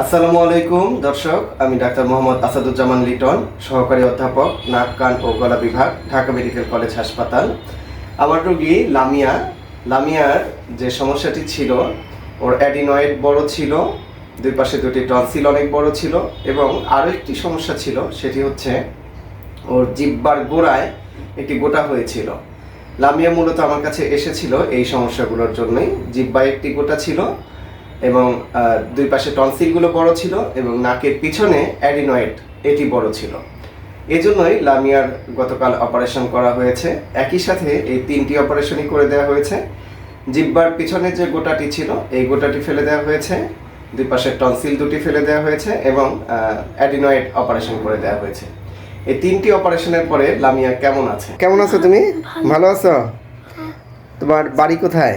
আসসালামু আলাইকুম, দর্শক। আমি ডাক্তার মোহাম্মদ আসাদুজ্জামান লিটন, সহকারী অধ্যাপক, নাক, কান ও গলা বিভাগ, ঢাকা মেডিকেল কলেজ হাসপাতাল। আমার রোগী লামিয়া। লামিয়ার যে সমস্যাটি ছিল, ওর অ্যাডিনয়েড বড় ছিল, দুই পাশে দুটি টনসিল অনেক বড় ছিল, এবং আরও একটি সমস্যা ছিল, সেটি হচ্ছে ওর জিব্বার গোড়ায় একটি গোটা হয়েছিল। লামিয়া মূলত আমার কাছে এসেছিল এই সমস্যাগুলোর জন্যই। জিব্বায় একটি গোটা ছিল এবং দুই পাশে টনসিলগুলো বড় ছিল এবং নাকের পিছনে অ্যাডিনয়েড এটি বড় ছিল। এজন্যই লামিয়ার গতকাল অপারেশন করা হয়েছে। একই সাথে এই তিনটি অপারেশনই করে দেওয়া হয়েছে। জিব্বার পিছনে যে গোটাটি ছিল এই গোটাটি ফেলে দেওয়া হয়েছে। দুই পাশে টনসিল দুটি ফেলে দেওয়া হয়েছে এবং অ্যাডিনয়েড অপারেশন করে দেওয়া হয়েছে। এই তিনটি অপারেশনের পরে লামিয়া কেমন আছে? কেমন আছো তুমি? ভালো আছো? তোমার বাড়ি কোথায়?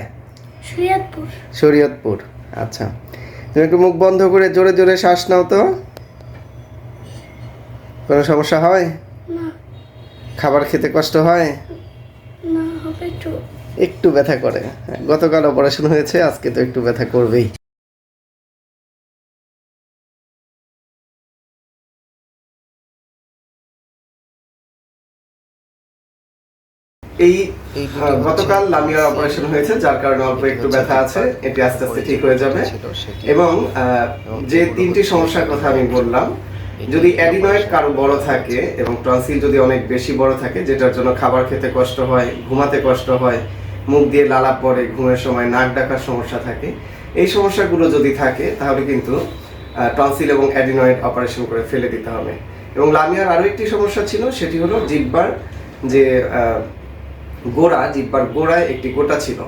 শরীয়তপুর। শরীয়তপুর। আচ্ছা। তুমি একটু মুখ বন্ধ করে জোরে জোরে শ্বাস নাও তো। কোনো সমস্যা হয়? খাবার খেতে কষ্ট হয়? একটু। ব্যথা করে। হ্যাঁ, গতকাল অপারেশন হয়েছে আজকে তো একটু ব্যথা করবেই। এই গতকাল লামিয়ার অপারেশন হয়েছে যার কারণে অল্প একটু ব্যথা আছে এটি আস্তে আস্তে ঠিক হয়ে যাবে। এবং যে তিনটি সমস্যার কথা আমি বললাম যদি অ্যাডিনয়েড কারও বড় থাকে এবং টনসিল যদি অনেক বেশি বড় থাকে যেটার জন্য খাবার খেতে কষ্ট হয় ঘুমাতে কষ্ট হয় মুখ দিয়ে লালা পড়ে ঘুমের সময় নাক ডাকার সমস্যা থাকে এই সমস্যাগুলো যদি থাকে তাহলে কিন্তু টনসিল এবং অ্যাডিনয়েড অপারেশন করে ফেলে দিতে হবে। এবং লামিয়ার আরও একটি সমস্যা ছিল সেটি হলো জিব্বার যে গোড়া, জিব্বার গোড়ায় একটি গোটা ছিল।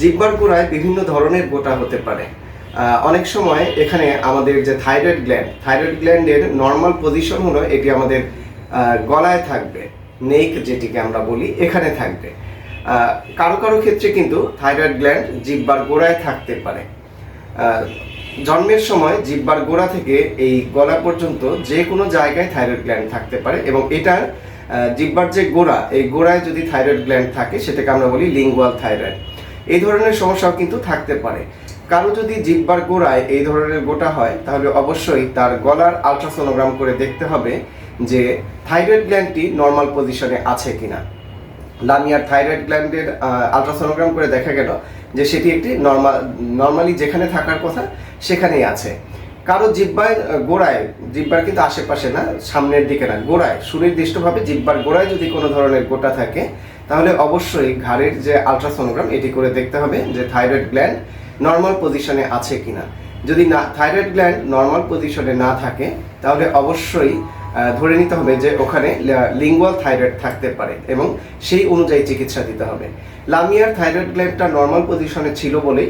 জিব্বার গোড়ায় বিভিন্ন ধরনের গোটা হতে পারে। অনেক সময় এখানে আমাদের যে থাইরয়েড গ্ল্যান্ড, থাইরয়েড গ্ল্যান্ডের নর্মাল পজিশন হলো এটি আমাদের গলায় থাকবে। নেক যেটিকে আমরা বলি, এখানে থাকবে। কারও কারও ক্ষেত্রে কিন্তু থাইরয়েড গ্ল্যান্ড জিব্বার গোড়ায় থাকতে পারে। জন্মের সময় জিব্বার গোড়া থেকে এই গলা পর্যন্ত যে কোনো জায়গায় থাইরয়েড গ্ল্যান্ড থাকতে পারে এবং এটার জিব্বার যে গোড়া, এই গোড়ায় যদি থাইরয়েড গ্ল্যান্ড থাকে, সেটাকে আমরা বলি লিঙ্গুয়াল থাইরয়েড এই ধরনের সমস্যাও কিন্তু থাকতে পারে। কারও যদি জিব্বার গোড়ায় এই ধরনের গোটা হয়, তাহলে অবশ্যই তার গলার আলট্রাসোনোগ্রাম করে দেখতে হবে যে থাইরয়েড গ্ল্যান্ডটি নর্মাল পজিশনে আছে কিনা। লামিয়ার থাইরয়েড গ্ল্যান্ডের আলট্রাসোনোগ্রাম করে দেখা গেল যে সেটি একটি নর্মাল নর্মালি যেখানে থাকার কথা সেখানেই আছে। কারও জিব্বায় গোড়ায়, জিব্বার কিন্তু আশেপাশে না, সামনের দিকে না, গোড়ায়, সুনির্দিষ্টভাবে জিব্বার গোড়ায় যদি কোনো ধরনের গোটা থাকে, তাহলে অবশ্যই ঘাড়ের যে আলট্রাসোনোগ্রাম এটি করে দেখতে হবে যে থাইরয়েড গ্ল্যান্ড নর্মাল পজিশনে আছে কিনা। যদি না থাইরয়েড গ্ল্যান্ড নর্মাল পজিশনে না থাকে, তাহলে অবশ্যই ধরে নিতে হবে যে ওখানে লিঙ্গুয়াল থাইরয়েড থাকতে পারে এবং সেই অনুযায়ী চিকিৎসা দিতে হবে। লামিয়ার থাইরয়েড গ্ল্যান্ডটা নর্মাল পজিশনে ছিল বলেই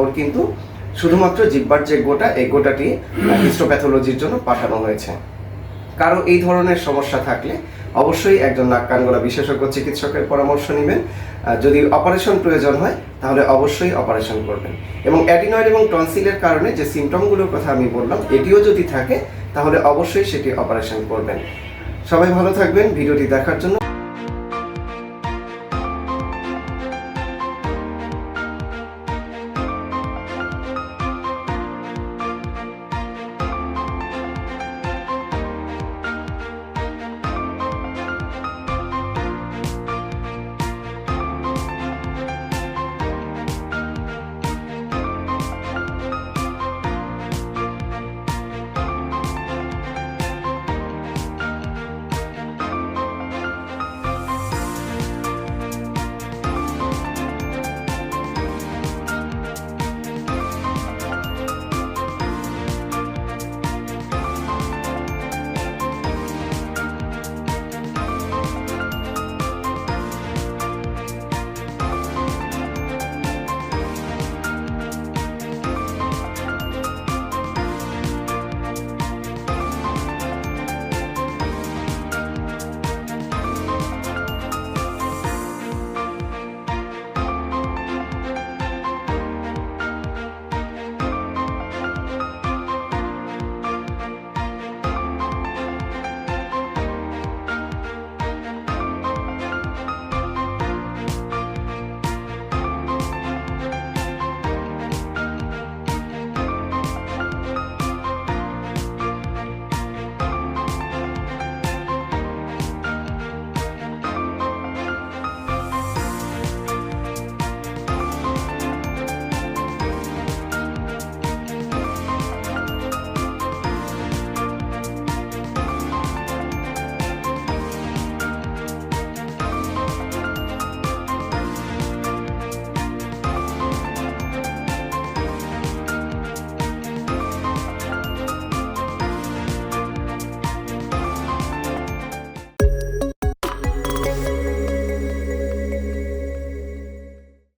ওর কিন্তু শুধুমাত্র জিব্বার যে গোটা, এই গোটাটি হিস্টোপ্যাথোলজির জন্য পাঠানো হয়েছে। কারও এই ধরনের সমস্যা থাকলে অবশ্যই একজন নাক কান গলা বিশেষজ্ঞ চিকিৎসকের পরামর্শ নেবেন। যদি অপারেশন প্রয়োজন হয়, তাহলে অবশ্যই অপারেশন করবেন। এবং অ্যাডিনয়েড এবং টনসিলের কারণে যে সিমটমগুলোর কথা আমি বললাম, এটিও যদি থাকে, তাহলে অবশ্যই সেটি অপারেশন করবেন। সবাই ভালো থাকবেন। ভিডিওটি দেখার জন্য